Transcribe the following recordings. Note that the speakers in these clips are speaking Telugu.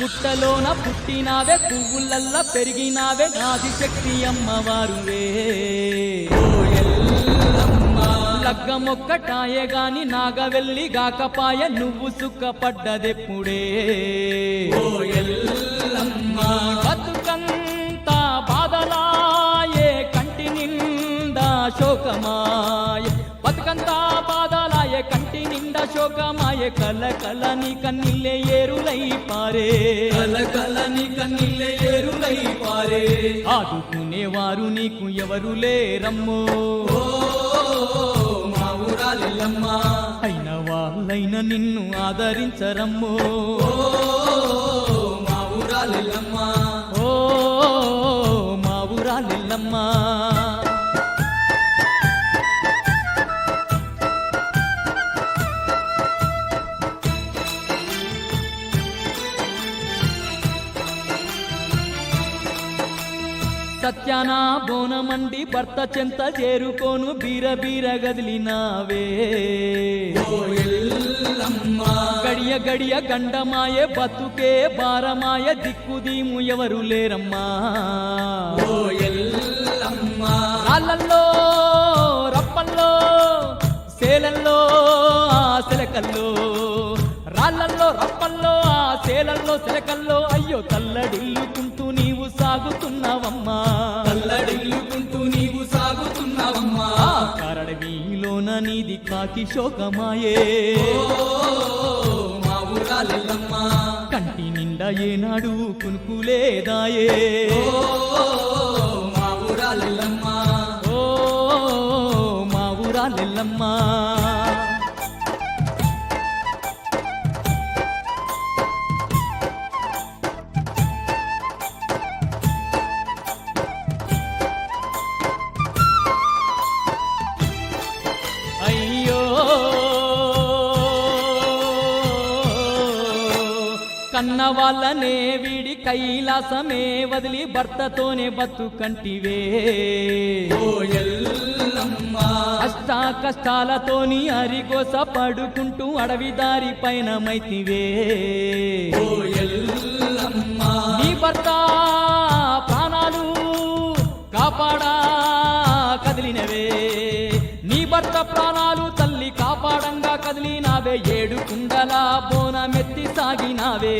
పుట్టలోన పుట్టినావే పువ్వులల్లా పెరిగినావే నాది శక్తి అమ్మవారువే. లగ్గమొక్కటాయే గాని నాగవెల్లి గాకపాయ నువ్వు సుఖపడ్డదెప్పుడే. బతుకంతా బాధలాయే కంటి నిండా శోకమాయ. బతుకంతా బాధలాయే కంటి నిండా శోకమాయే కల కల నీ కన్నీళ్ళే ఏరులై పారే. కల కల నీ కన్నీళ్ళే ఏరులై పారే. ఆదుకునేవారు నీకు ఎవరు లేరమ్మో. మా ఊరాలిల్లమ్మ అయిన వాళ్ళైన నిన్ను ఆదరించరమ్మో. మా ఊరాలిల్లమ్మ ఓ మా ఊరాలిల్లమ్మా సత్యాన బోనమండి భర్త చెంత చేరుకోను బీర బీర గదిలినావే. గడియ గడియ గండమాయే బతుకే భారమాయ దిక్కుదీము ఎవరు లేరమ్మా. రాళ్ళల్లో రప్పల్లో సేలల్లో ఆ సెలకల్లో రాళ్ళల్లో రప్పల్లో ఆ సేలల్లో సెలకల్లో అయ్యో తల్లడిల్లుకుంటూ నీవు సాగుతున్నావమ్మా. కరడవిలోన నీది కాకి శోకమాయే. మా ఊరాలిల్లమ్మ కంటి నిండా ఏనాడు కునుకులేదాయే. మా ఊరాలిల్లమ్మ ఓ మా ఊరాలెల్లమ్మా కన్న వాళ్ళనే వీడి కైలాసమే వదిలి భర్తతోనే బతుకంటివే. కష్ట కష్టాలతోని అరిగోస పడుకుంటూ అడవి దారి పైన మైతివే. నీ భర్త భర్త ప్రాణాలు తల్లి కాపాడంగా కదిలినావే. ఏడు కుండల బోనమెత్తి సాగినావే.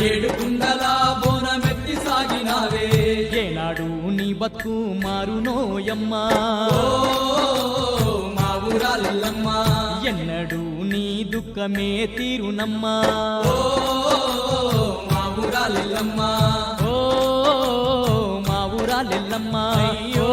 ఏడు కుండల బోనమెత్తి సాగినావే. ఏనాడు నీ బతుకు మారునోయమ్మా మా ఊరాలిల్లమ్మ. ఎన్నడు నీ దుఃఖమే తీరునమ్మా. ఓ మా ఊరాలిల్లమ్మ. ఓ మా ఊరాలెల్లమ్మ. అయ్యో.